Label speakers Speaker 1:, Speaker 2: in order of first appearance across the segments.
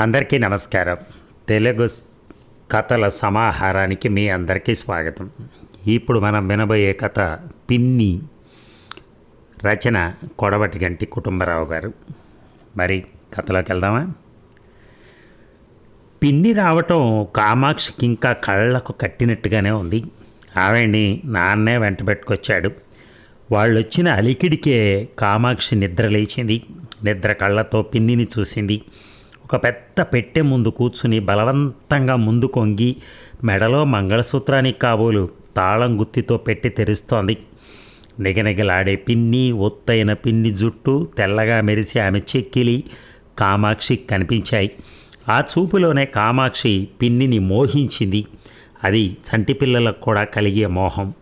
Speaker 1: అందరికీ నమస్కారం. తెలుగు కథల సమాహారానికి మీ అందరికీ స్వాగతం. ఇప్పుడు మనం వినబోయే కథ పిన్ని రచన కొడవటి గంటి కుటుంబరావు గారు. మరి కథలోకి వెళ్దామా? పిన్ని రావటం కామాక్షికి ఇంకా కళ్ళకు కట్టినట్టుగానే ఉంది. ఆవిడ్ని నాన్నే వెంట పెట్టుకొచ్చాడు. వాళ్ళు వచ్చిన అలికిడికే కామాక్షి నిద్ర లేచింది. నిద్ర కళ్ళతో పిన్నిని చూసింది. ఒక పెద్ద పెట్టె ముందు కూర్చుని బలవంతంగా ముందు కొంగి మెడలో మంగళసూత్రానికి కాబోలు తాళం గుత్తితో పెట్టి తెరుస్తోంది. నిగనిగలాడే పిన్ని ఒత్తైన పిన్ని జుట్టు తెల్లగా మెరిసి ఆమె చెక్కిలి కామాక్షి కనిపించాయి. ఆ చూపులోనే కామాక్షి పిన్నిని మోహించింది. అది చంటి పిల్లలకు కూడా కలిగే మోహం.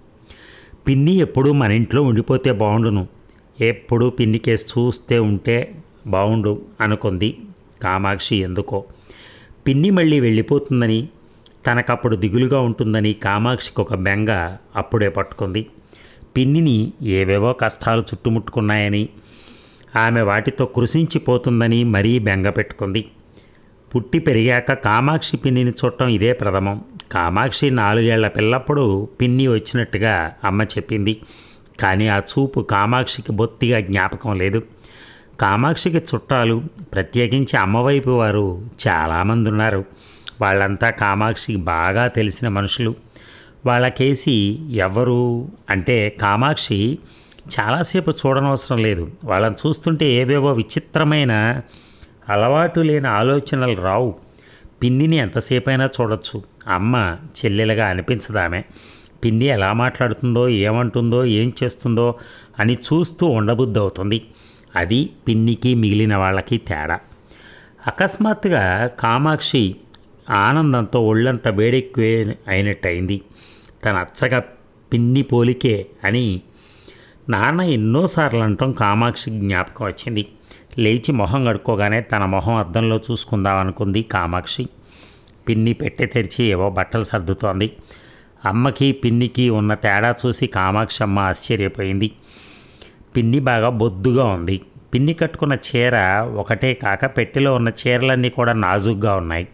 Speaker 1: పిన్ని ఎప్పుడూ మన ఇంట్లో ఉండిపోతే బాగుండును ఎప్పుడూ పిన్నికేసి చూస్తే ఉంటే బాగుండు అనుకుంది. కామాక్షి ఎందుకో? పిన్ని మళ్ళీ వెళ్ళిపోతుందని తనకప్పుడు దిగులుగా ఉంటుందని కామాక్షికి ఒక బెంగ అప్పుడే పట్టుకుంది. పిన్నిని ఏవేవో కష్టాలు చుట్టుముట్టుకున్నాయని ఆమె వాటితో కృషించిపోతుందని మరీ బెంగ పెట్టుకుంది. పుట్టి పెరిగాక కామాక్షి పిన్నిని చూడటం ఇదే ప్రథమం. కామాక్షి నాలుగేళ్ళ పిల్లప్పుడు పిన్ని వచ్చినట్టుగా అమ్మ చెప్పింది. కానీ ఆ చూపు కామాక్షికి బొత్తిగా జ్ఞాపకం లేదు. కామాక్షికి చుట్టాలు ప్రత్యేకించి అమ్మవైపు వారు చాలామంది ఉన్నారు వాళ్ళంతా కామాక్షికి బాగా తెలిసిన మనుషులు. వాళ్ళకేసి ఎవరు అంటే కామాక్షి చాలాసేపు చూడనవసరం లేదు. వాళ్ళని చూస్తుంటే ఏవేవో విచిత్రమైన అలవాటు లేని ఆలోచనలు రావు. పిన్నిని ఎంతసేపైనా చూడొచ్చు. అమ్మ చెల్లెలుగా అనిపించదామె పిన్ని ఎలా మాట్లాడుతుందో ఏమంటుందో ఏం చేస్తుందో అని చూస్తూ ఉండబుద్ధి అవుతుంది అది పిన్నికి మిగిలిన వాళ్ళకి తేడా. అకస్మాత్తుగా కామాక్షి ఆనందంతో ఒళ్ళంత వేడెక్కువే అయినట్టయింది. తన అచ్చగా పిన్ని పోలికే అని నాన్న ఎన్నోసార్లు అంటాం కామాక్షి జ్ఞాపకం వచ్చింది. లేచి మొహం కడుక్కోగానే తన మొహం అద్దంలో చూసుకుందాం అనుకుంది కామాక్షి. పిన్ని పెట్టె తెరిచి ఏవో బట్టలు సర్దుతోంది. అమ్మకి పిన్నికి ఉన్న తేడా చూసి కామాక్షి అమ్మ ఆశ్చర్యపోయింది. పిన్ని బాగా బొద్దుగా ఉంది. పిన్ని కట్టుకున్న చీర ఒకటే కాక పెట్టెలో ఉన్న చీరలన్నీ కూడా నాజుగ్గా ఉన్నాయి.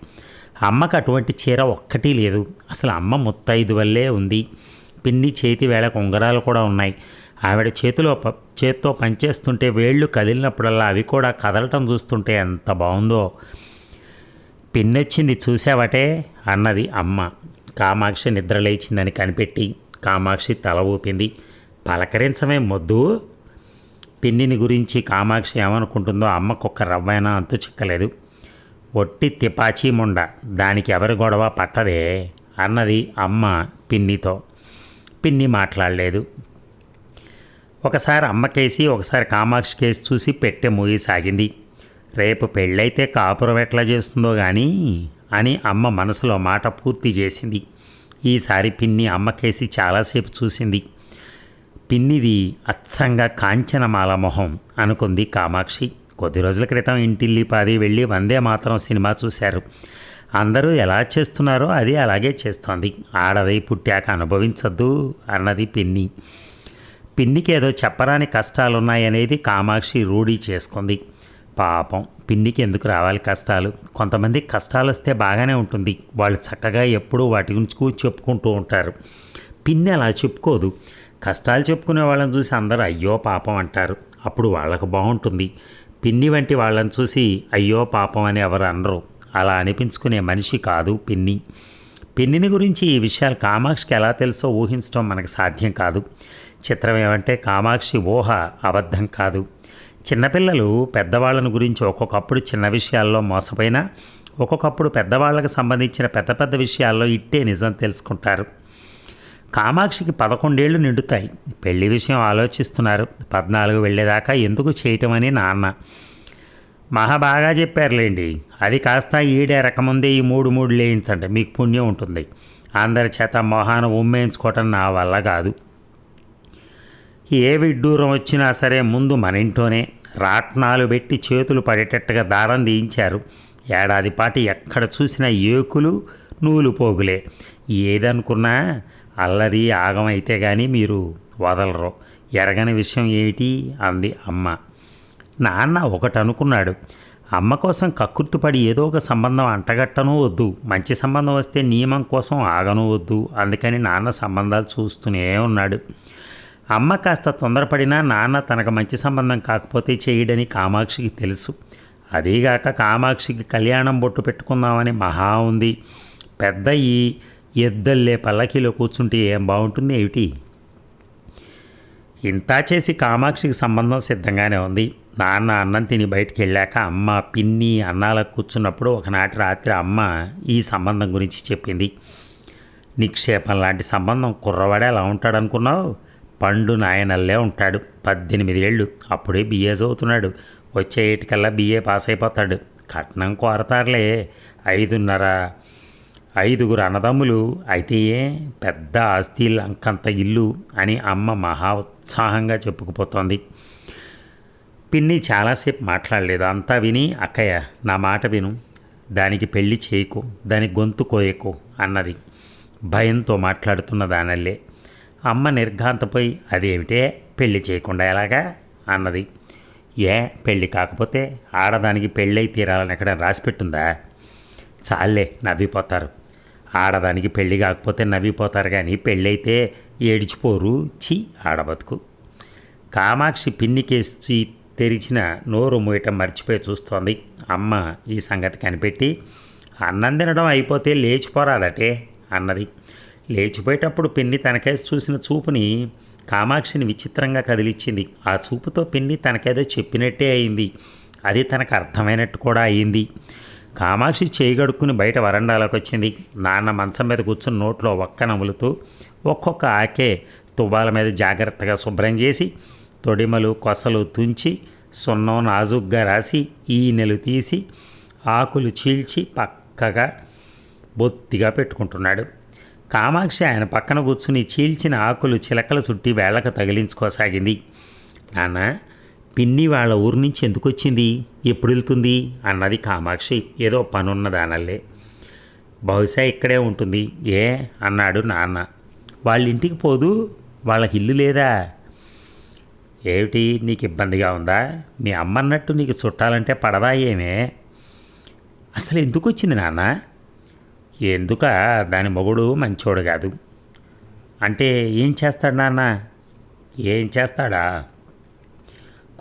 Speaker 1: అమ్మకు అటువంటి చీర ఒక్కటి లేదు. అసలు అమ్మ ముత్తైదు వల్లే ఉంది. పిన్ని చేతి వేళకు ఉంగరాలు కూడా ఉన్నాయి. ఆవిడ చేతిలో ప- చేత్తో పనిచేస్తుంటే వేళ్ళు కదిలినప్పుడల్లా అవి కూడా కదలటం చూస్తుంటే ఎంత బాగుందో పిన్నొచ్చింది చూసావటే? అన్నది అమ్మ. కామాక్షి నిద్ర లేచిందని కనిపెట్టి. కామాక్షి తల ఊపింది. పలకరించమే మొద్దు. పిన్నిని గురించి కామాక్షి ఏమనుకుంటుందో అమ్మకు ఒక్క రవ్వైనా అంతు చిక్కలేదు. ఒట్టి తిపాచీ ముండ దానికి ఎవరి గొడవ పట్టదే అన్నది అమ్మ పిన్నితో. పిన్ని మాట్లాడలేదు. ఒకసారి అమ్మ కేసి ఒకసారి కామాక్షి కేసి చూసి పెట్టె మూయి సాగింది. రేపు పెళ్ళైతే కాపురం ఎట్లా చేస్తుందో కానీ అని అమ్మ మనసులో మాట పూర్తి చేసింది. ఈసారి పిన్ని అమ్మ కేసి చాలాసేపు చూసింది. పిన్నిది అచ్చంగా కాంచనమాల మొహం అనుకుంది కామాక్షి. కొద్ది రోజుల క్రితం ఇంటిల్లిపాది వెళ్ళి వందే మాత్రం సినిమా చూశారు. అందరూ ఎలా చేస్తున్నారో అది అలాగే చేస్తోంది. ఆడదై పుట్టాక అనుభవించద్దు అన్నది పిన్ని. పిన్నికి ఏదో చెప్పరాని కష్టాలున్నాయనేది కామాక్షి రూఢీ చేసుకుంది. పాపం పిన్నికి ఎందుకు రావాలి కష్టాలు? కొంతమంది కష్టాలు వస్తే బాగానే ఉంటుంది. వాళ్ళు చక్కగా ఎప్పుడూ వాటి గురించి చెప్పుకుంటూ ఉంటారు. పిన్ని అలా చెప్పుకోదు. కష్టాలు చెప్పుకునే వాళ్ళని చూసి అందరూ అయ్యో పాపం అంటారు. అప్పుడు వాళ్ళకు బాగుంటుంది. పిన్ని వంటి వాళ్ళని చూసి అయ్యో పాపం అని ఎవరు అనరు. అలా అనిపించుకునే మనిషి కాదు పిన్ని. పిన్నిని గురించి ఈ విషయాలు కామాక్షికి ఎలా తెలుసో ఊహించడం మనకు సాధ్యం కాదు. చిత్రం ఏమంటే కామాక్షి ఊహ అబద్ధం కాదు. చిన్నపిల్లలు పెద్దవాళ్ళని గురించి ఒక్కొక్కప్పుడు చిన్న విషయాల్లో మోసపోయినా ఒక్కొక్కప్పుడు పెద్దవాళ్ళకు సంబంధించిన పెద్ద పెద్ద విషయాల్లో ఇట్టే నిజం తెలుసుకుంటారు. కామాక్షికి పదకొండేళ్ళు నిండుతాయి. పెళ్ళి విషయం ఆలోచిస్తున్నారు. పద్నాలుగు వెళ్ళేదాకా ఎందుకు చేయటం అని నాన్న. మహా బాగా చెప్పారులేండి. అది కాస్త ఈడే రకముందే ఈ మూడు మూడు లేయించండి. మీకు పుణ్యం ఉంటుంది. అందరి చేత మొహాన ఉమ్మేయించుకోవటం నా వల్ల కాదు. ఏ విడ్డూరం వచ్చినా సరే ముందు మన ఇంట్లోనే రాట్నాలు పెట్టి చేతులు పడేటట్టుగా దారం తీయించారు. ఏడాది పాటు ఎక్కడ చూసినా ఏకులు నూలు పోగులే ఏదనుకున్నా అల్లరి ఆగమైతే కానీ మీరు వదలరు. ఎరగని విషయం ఏమిటి? అంది అమ్మ. నాన్న ఒకటి అనుకున్నాడు. అమ్మ కోసం కక్కుర్తుపడి ఏదో ఒక సంబంధం అంటగట్టనూ వద్దు. మంచి సంబంధం వస్తే నియమం కోసం ఆగనూ వద్దు. అందుకని నాన్న సంబంధాలు చూస్తూనే ఉన్నాడు. అమ్మ కాస్త తొందరపడినా నాన్న తనకు మంచి సంబంధం కాకపోతే చేయడని కామాక్షికి తెలుసు. అదీగాక కామాక్షికి కళ్యాణం బొట్టు పెట్టుకుందామని మహా ఉంది. పెద్ద ఈ ఎద్దల్లే పల్లకీలో కూర్చుంటే ఏం బాగుంటుంది ఏమిటి? ఇంతా చేసి కామాక్షికి సంబంధం సిద్ధంగానే ఉంది. నాన్న అన్నం తిని బయటికి వెళ్ళాక అమ్మ పిన్ని అన్నాలకు కూర్చున్నప్పుడు ఒకనాటి రాత్రి అమ్మ ఈ సంబంధం గురించి చెప్పింది. నిక్షేపం లాంటి సంబంధం కుర్రవాడే ఎలా ఉంటాడనుకున్నావు? పండు నాయనల్లే ఉంటాడు. పద్దెనిమిది ఏళ్ళు. అప్పుడే బిఏ చదువుతున్నాడు. వచ్చే ఏటికల్లా బిఏ పాస్ అయిపోతాడు కట్నం కోరతారులే. ఐదున్నర ఐదుగురు అన్నదమ్ములు అయితే ఏ పెద్ద ఆస్తి లంకంత ఇల్లు అని అమ్మ మహా ఉత్సాహంగా చెప్పుకుపోతోంది. పిన్ని చాలాసేపు మాట్లాడలేదు. అంతా విని అక్కయ్య నా మాట విను. దానికి పెళ్ళి చేయకు. దాని గొంతు కోయకు అన్నది. భయంతో మాట్లాడుతున్న దానల్లే. అమ్మ నిర్ఘాంతపోయి అదేమిటే? పెళ్ళి చేయకుండా ఎలాగా? అన్నది. ఏ పెళ్ళి కాకపోతే ఆడదానికి పెళ్ళై తీరాలని ఎక్కడ రాసిపెట్టుందా? చాలే నవ్విపోతారు. ఆడదానికి పెళ్ళి కాకపోతే నవ్విపోతారు కానీ పెళ్ళైతే ఏడిచిపోరు. చి ఆడబతుకు. కామాక్షి పిన్నికేసి తెరిచిన నోరు మూయటం మర్చిపోయి చూస్తోంది. అమ్మ ఈ సంగతి కనిపెట్టి అన్నం తినడం అయిపోతే లేచిపోరాదటే అన్నది. లేచిపోయేటప్పుడు పిన్ని తనకేసి చూసిన చూపుని కామాక్షిని విచిత్రంగా కదిలిచ్చింది. ఆ చూపుతో పిన్ని తనకేదో చెప్పినట్టే అయింది. అది తనకు అర్థమైనట్టు కూడా అయింది. కామాక్షి చేయగడుక్కుని బయట వరండాలోకి వచ్చింది. నాన్న మంచం మీద కూర్చుని నోట్లో ఒక్క నములుతూ ఒక్కొక్క ఆకే తువ్వాల మీద జాగ్రత్తగా శుభ్రం చేసి తొడిమలు కొసలు తుంచి సున్నం నాజుగ్గా రాసి ఈనెలు తీసి ఆకులు చీల్చి పక్కగా బొత్తిగా పెట్టుకుంటున్నాడు. కామాక్షి ఆయన పక్కన కూర్చుని చీల్చిన ఆకులు చిలకలు చుట్టి వేళ్ళకు తగిలించుకోసాగింది. నాన్న పిన్ని వాళ్ళ ఊరు నుంచి ఎందుకు వచ్చింది? ఎప్పుడు వెళ్తుంది? అన్నది కామాక్షి ఏదో పనున్న దానల్లే. బహుశా ఇక్కడే ఉంటుంది. ఏ? అన్నాడు నాన్న. వాళ్ళ ఇంటికి పోదు? వాళ్ళకి ఇల్లు లేదా? ఏమిటి? నీకు ఇబ్బందిగా ఉందా? మీ అమ్మ అన్నట్టు నీకు చుట్టాలంటే పడదా ఏమే? అసలు ఎందుకు వచ్చింది నాన్న? ఎందుక? దాని మొగుడు మంచోడు కాదు. అంటే ఏం చేస్తాడు నాన్న? ఏం చేస్తాడా?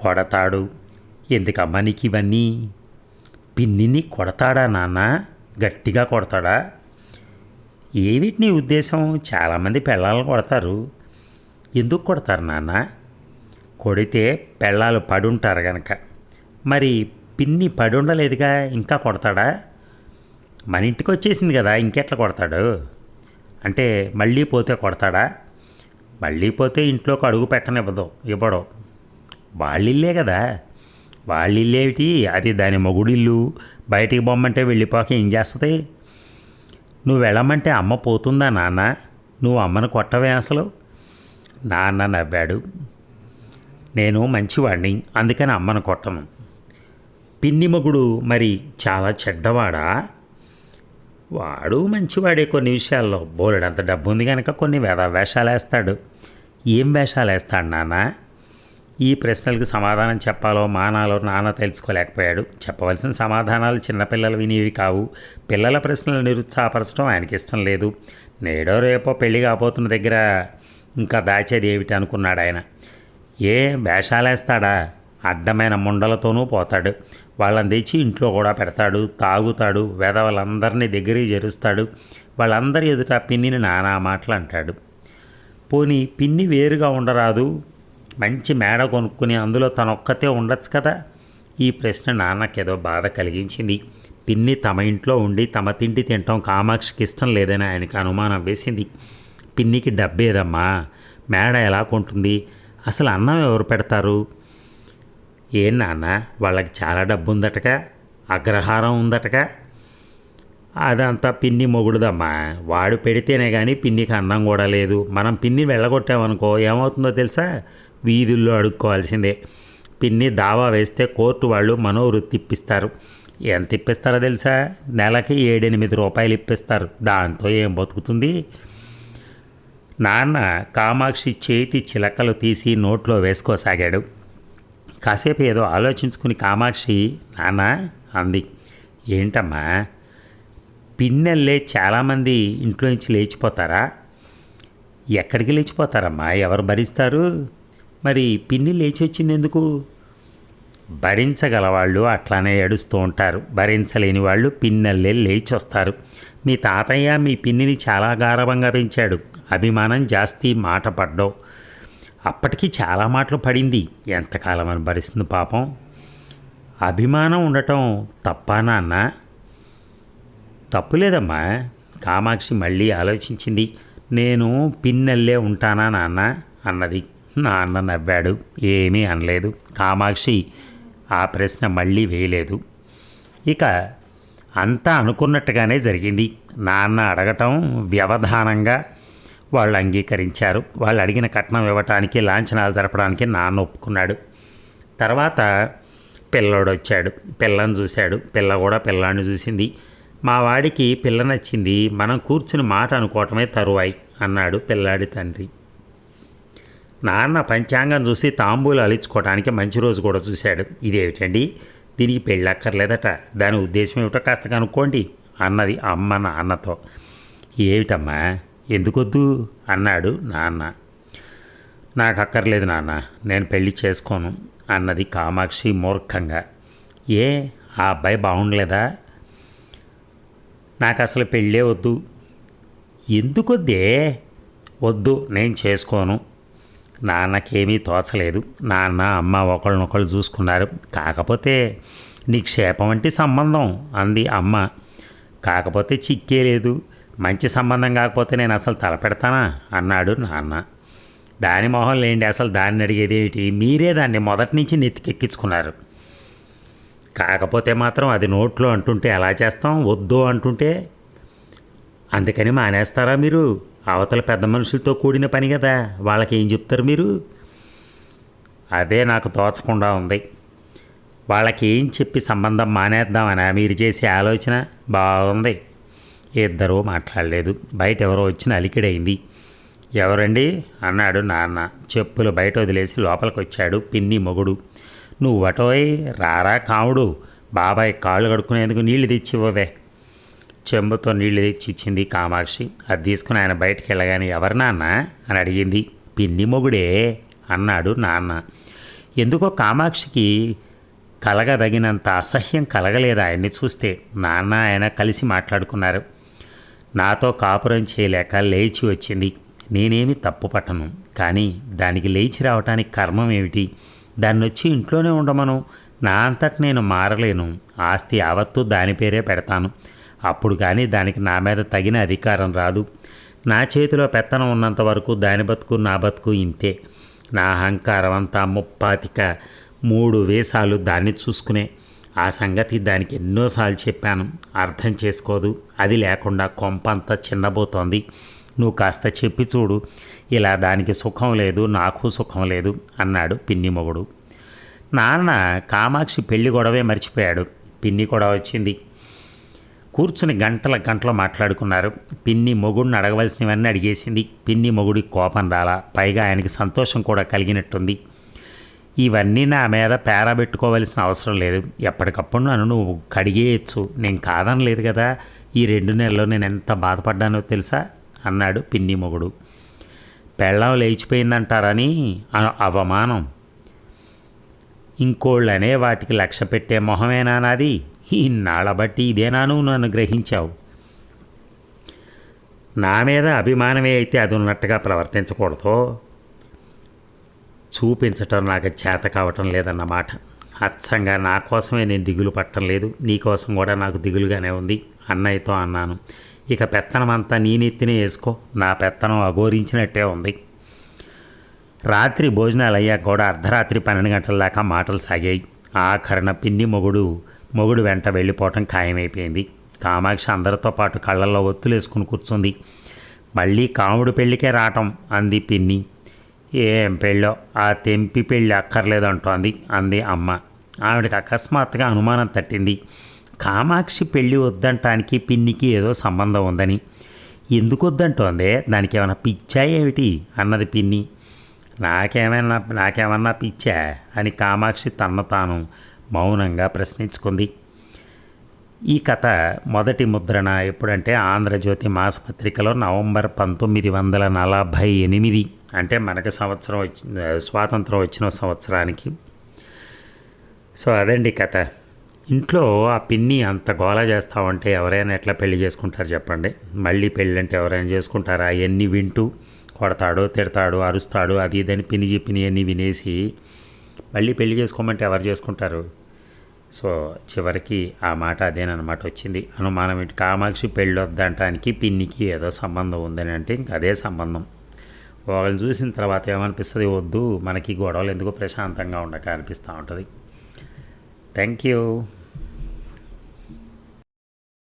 Speaker 1: కొడతాడు. ఎందుకమ్మా నీకు ఇవన్నీ పిన్నిని కొడతాడా నాన్న? గట్టిగా కొడతాడా? ఏమిటి నీ ఉద్దేశం? చాలామంది పెళ్ళాలను కొడతారు. ఎందుకు కొడతారు నాన్న? కొడితే పెళ్ళాలు పడుంటారు గనక. మరి పిన్ని పడి ఉండలేదుగా ఇంకా కొడతాడా? మన ఇంటికి వచ్చేసింది కదా ఇంకెట్లా కొడతాడు? అంటే మళ్ళీ పోతే కొడతాడా? మళ్ళీ పోతే ఇంట్లోకి అడుగు పెట్టనివ్వదు ఇవ్వడం. వాళ్ళిల్లే కదా. వాళ్ళిల్లేమిటి? అది దాని మొగుడిల్లు. బయటికి బొమ్మంటే వెళ్ళిపోక ఏం చేస్తుంది? నువ్వు వెళ్ళమంటే అమ్మ పోతుందా నాన్న? నువ్వు అమ్మను కొట్టవే అసలు? నాన్న నవ్వాడు. నేను మంచివాడిని అందుకని అమ్మను కొట్టను. పిన్ని మొగుడు మరి చాలా చెడ్డవాడా? వాడు మంచివాడే కొన్ని విషయాల్లో. బోలెడంత డబ్బు ఉంది కనుక కొన్ని వేద వేషాలు వేస్తాడు ఏం వేషాలు వేస్తాడు నాన్న? ఈ ప్రశ్నలకు సమాధానం చెప్పాలో మానాలో నాన్న తెలుసుకోలేకపోయాడు. చెప్పవలసిన సమాధానాలు చిన్నపిల్లలు వినేవి కావు. పిల్లల ప్రశ్నలు నిరుత్సాహపరచడం ఆయనకి ఇష్టం లేదు. నేడో రేపో పెళ్ళి కాబోతున్న దగ్గర ఇంకా దాచేది ఏమిటి అనుకున్నాడు ఆయన. ఏ వేషాలేస్తాడా? అడ్డమైన ముండలతోనూ పోతాడు. వాళ్ళని తెచ్చి ఇంట్లో కూడా పెడతాడు. తాగుతాడు. వెదవలందరినీ దగ్గరికి జరుస్తాడు వాళ్ళందరి ఎదుట పిన్నిని నానా మాటలు అంటాడు. పోనీ పిన్ని వేరుగా ఉండరాదు? మంచి మేడ కొనుక్కుని అందులో తనొక్కతే ఉండొచ్చు కదా? ఈ ప్రశ్న నాన్నకేదో బాధ కలిగించింది. పిన్ని తమ ఇంట్లో ఉండి తమ తిండి తినటం కామాక్షికి ఇష్టం లేదని ఆయనకు అనుమానం వేసింది. పిన్నికి డబ్బేదమ్మా మేడ ఎలా కొంటుంది? అసలు అన్నం ఎవరు పెడతారు? ఏం నాన్న వాళ్ళకి చాలా డబ్బు ఉందటగా అగ్రహారం ఉందటగా? అదంతా పిన్ని మొగుడుదమ్మా. వాడు పెడితేనే కానీ పిన్నికి అన్నం కూడా లేదు. మనం పిన్ని వెళ్ళగొట్టామనుకో ఏమవుతుందో తెలుసా? వీధుల్లో అడుక్కోవాల్సిందే. పిన్ని దావా వేస్తే కోర్టు వాళ్ళు మనోవృత్తి ఇప్పిస్తారు ఎంత ఇప్పిస్తారో తెలుసా? నెలకి ఏడెనిమిది రూపాయలు ఇప్పిస్తారు. దాంతో ఏం బతుకుతుంది? నాన్న కామాక్షి చేతి చిలకలు తీసి నోట్లో వేసుకోసాగాడు. కాసేపు ఏదో ఆలోచించుకుని కామాక్షి నాన్న అంది. ఏంటమ్మా? పిన్నెల్లే చాలామంది ఇంట్లో నుంచి లేచిపోతారా? ఎక్కడికి లేచిపోతారమ్మా? ఎవరు భరిస్తారు? మరి పిన్ని లేచి వచ్చింది భరించగలవాళ్ళు అట్లానే ఏడుస్తూ ఉంటారు. భరించలేని వాళ్ళు పిన్నల్లే లేచి వస్తారు. మీ తాతయ్య మీ పిన్నిని చాలా గారవంగా పెంచాడు. అభిమానం జాస్తి మాట పడ్డావు అప్పటికి చాలా మాటలు పడింది. ఎంతకాలం అని భరిస్తుంది పాపం? అభిమానం ఉండటం తప్పా నాన్న? తప్పులేదమ్మా. కామాక్షి మళ్ళీ ఆలోచించింది. నేను పిన్నల్లే ఉంటానా నాన్న? అన్నది. నాన్న నవ్వాడు. ఏమీ అనలేదు. కామాక్షి ఆ ప్రశ్న మళ్ళీ వేయలేదు. ఇక అంతా అనుకున్నట్టుగానే జరిగింది. నాన్న అడగటం వ్యవధానంగా వాళ్ళు అంగీకరించారు. వాళ్ళు అడిగిన కట్నం ఇవ్వటానికి లాంఛనాలు జరపడానికి నాన్న ఒప్పుకున్నాడు. తర్వాత పిల్లోడు వచ్చాడు. పిల్లని చూశాడు. పిల్ల కూడా పిల్లాన్ని చూసింది. మా వాడికి పిల్ల నచ్చింది. మనం కూర్చుని మాట అనుకోవటమే తరువాయి అన్నాడు పిల్లాడి తండ్రి. నాన్న పంచాంగం చూసి తాంబూలు అలిచుకోవడానికి మంచి రోజు కూడా చూశాడు. ఇదేమిటండి? దీనికి పెళ్ళక్కర్లేదట. దాని ఉద్దేశం ఏమిటో కాస్త కనుక్కోండి అన్నది అమ్మ నాన్నతో. ఏమిటమ్మా? ఎందుకొద్దు? అన్నాడు నాన్న. నాకు అక్కర్లేదు నాన్న నేను పెళ్ళి చేసుకోను అన్నది కామాక్షి మూర్ఖంగా. ఏ? ఆ అబ్బాయి బాగుండలేదా నాకు అసలు పెళ్ళే వద్దు. ఎందుకొద్దే? వద్దు నేను చేసుకోను నాన్నకేమీ తోచలేదు. నాన్న అమ్మ ఒకళ్ళనొకళ్ళు చూసుకున్నారు. కాకపోతే నిక్షేపం అంటే సంబంధం అంది అమ్మ. కాకపోతే చిక్కే లేదు. మంచి సంబంధం కాకపోతే నేను అసలు తలపెడతానా అన్నాడు నాన్న. దాని మొహం లేండి. అసలు దాన్ని అడిగేది ఏమిటి? మీరే దాన్ని మొదటి నుంచి నెత్తికెక్కించుకున్నారు. కాకపోతే మాత్రం అది నోట్లో అంటుంటే ఎలా చేస్తాం? వద్దు అంటుంటే అందుకని మానేస్తారా మీరు? అవతల పెద్ద మనుషులతో కూడిన పని కదా. వాళ్ళకి ఏం చెప్తారు మీరు? అదే నాకు తోచకుండా ఉంది. వాళ్ళకి ఏం చెప్పి సంబంధం మానేద్దామనా? మీరు చేసే ఆలోచన బాగుంది. ఇద్దరూ మాట్లాడలేదు. బయట ఎవరో వచ్చిన అలికిడైంది. ఎవరండి? అన్నాడు నాన్న. చెప్పులు బయట వదిలేసి లోపలికి వచ్చాడు పిన్ని మొగుడు. నువ్వు అటోయ్ రారా కాముడు. బాబాయ్ కాళ్ళు కడుక్కునేందుకు నీళ్ళు తెచ్చి ఇవ్వవే చెంబుతో నీళ్ళు తెచ్చి ఇచ్చింది కామాక్షి. అది తీసుకుని ఆయన బయటికి వెళ్ళగానే ఎవరు నాన్న? అని అడిగింది. పిన్ని మొగుడే అన్నాడు నాన్న. ఎందుకో కామాక్షికి కలగదగినంత అసహ్యం కలగలేదు ఆయన్ని చూస్తే. నాన్న ఆయన కలిసి మాట్లాడుకున్నారు. నాతో కాపురం చేయలేక లేచి వచ్చింది. నేనేమి తప్పు పట్టను. కానీ దానికి లేచి రావటానికి కర్మం ఏమిటి? దాన్ని వచ్చి ఇంట్లోనే ఉండమను. నా అంతట నేను మారలేను. ఆస్తి యావత్తు దాని పేరే పెడతాను. అప్పుడు కానీ దానికి నా మీద తగిన అధికారం రాదు. నా చేతిలో పెత్తనం ఉన్నంత వరకు దాని బతుకు నా బతుకు ఇంతే. నా అహంకారం అంతా ముప్పాతిక మూడు వేసాలు దాన్ని చూసుకునే. ఆ సంగతి దానికి ఎన్నోసార్లు చెప్పాను. అర్థం చేసుకోదు. అది లేకుండా కొంపంతా చిన్నబోతోంది. నువ్వు కాస్త చెప్పి చూడు. ఇలా దానికి సుఖం లేదు నాకు సుఖం లేదు అన్నాడు పిన్ని మొగుడు నాన్న కామాక్షి పెళ్ళి గొడవే మర్చిపోయాడు. పిన్ని కూడా వచ్చింది. కూర్చుని గంటల గంటలు మాట్లాడుకున్నారు. పిన్ని మొగుడిని అడగవలసినవన్నీ అడిగేసింది. పిన్ని మొగుడి కోపం రాలా. పైగా ఆయనకి సంతోషం కూడా కలిగినట్టుంది. ఇవన్నీ నా మీద పేరబెట్టుకోవలసిన అవసరం లేదు. ఎప్పటికప్పుడు నన్ను నువ్వు కడిగేయచ్చు. నేను కాదనలేదు కదా. ఈ రెండు నెలల్లో నేను ఎంత బాధపడ్డానో తెలుసా? అన్నాడు పిన్ని మొగుడు. పెళ్ళం లేచిపోయిందంటారని అవమానం. ఇంకోళ్ళనే వాటికి లక్ష్య పెట్టే మొహమేనా నాది? ఇన్నాళ్ళ బట్టి ఇదేనాను నన్ను గ్రహించావు. నా మీద అభిమానమే అయితే అది ఉన్నట్టుగా ప్రవర్తించకూడదు. చూపించటం నాకు చేత కావటం లేదన్నమాట అచ్చంగా నా కోసమే నేను దిగులు పట్టం లేదు. నీకోసం కూడా నాకు దిగులుగానే ఉంది. అన్నయ్యతో అన్నాను. ఇక పెత్తనం అంతా నీ నెత్తినే వేసుకో. నా పెత్తనం అఘోరించినట్టే ఉంది. రాత్రి భోజనాలు అయ్యాక కూడా అర్ధరాత్రి పన్నెండు గంటల దాకా మాటలు సాగాయి. ఆఖరణ పిన్ని మొగుడు మొగుడు వెంట వెళ్ళిపోవటం ఖాయమైపోయింది. కామాక్షి అందరితో పాటు కళ్ళల్లో ఒత్తులేసుకుని కూర్చుంది. మళ్ళీ కాముడు పెళ్ళికే రావటం అంది పిన్ని. ఏం పెళ్ళో? ఆ తెంపి పెళ్ళి అక్కర్లేదంటోంది అంది అమ్మ. ఆవిడకి అకస్మాత్తుగా అనుమానం తట్టింది. కామాక్షి పెళ్ళి వద్దంటానికి పిన్నికి ఏదో సంబంధం ఉందని. ఎందుకు వద్దంటోందే దానికి ఏమైనా పిచ్చా ఏమిటి? అన్నది పిన్ని. నాకేమైనా నాకేమన్నా పిచ్చా? అని కామాక్షి తన్ను తాను మౌనంగా ప్రశ్నించుకుంది. ఈ కథ మొదటి ముద్రణ ఎప్పుడంటే ఆంధ్రజ్యోతి మాసపత్రికలో నవంబర్ పంతొమ్మిది వందల నలభై ఎనిమిది అంటే మనకి సంవత్సరం వచ్చి స్వాతంత్రం వచ్చిన సంవత్సరానికి. సో అదండి కథ. ఇంట్లో ఆ పిన్ని అంత గోల చేస్తా ఉంటే ఎవరైనా ఎట్లా పెళ్ళి చేసుకుంటారు చెప్పండి? మళ్ళీ పెళ్ళి అంటే ఎవరైనా చేసుకుంటారా? అవన్నీ వింటూ కొడతాడు తిడతాడు అరుస్తాడు అది ఇదని పిన్ని చెప్పిన అన్నీ వినేసి మళ్ళీ పెళ్ళి చేసుకోమంటే ఎవరు చేసుకుంటారు? సో చివరికి ఆ మాట అదేనమాట వచ్చింది. అనుమానం ఏంటి? కామాక్షి పెళ్ళి వద్దంటానికి పిన్నికి ఏదో సంబంధం ఉందని అంటే ఇంక అదే సంబంధం. వాళ్ళని చూసిన తర్వాత ఏమనిపిస్తుంది? వద్దు మనకి గొడవలు ఎందుకు ప్రశాంతంగా ఉండక అనిపిస్తూ ఉంటుంది. Thank you.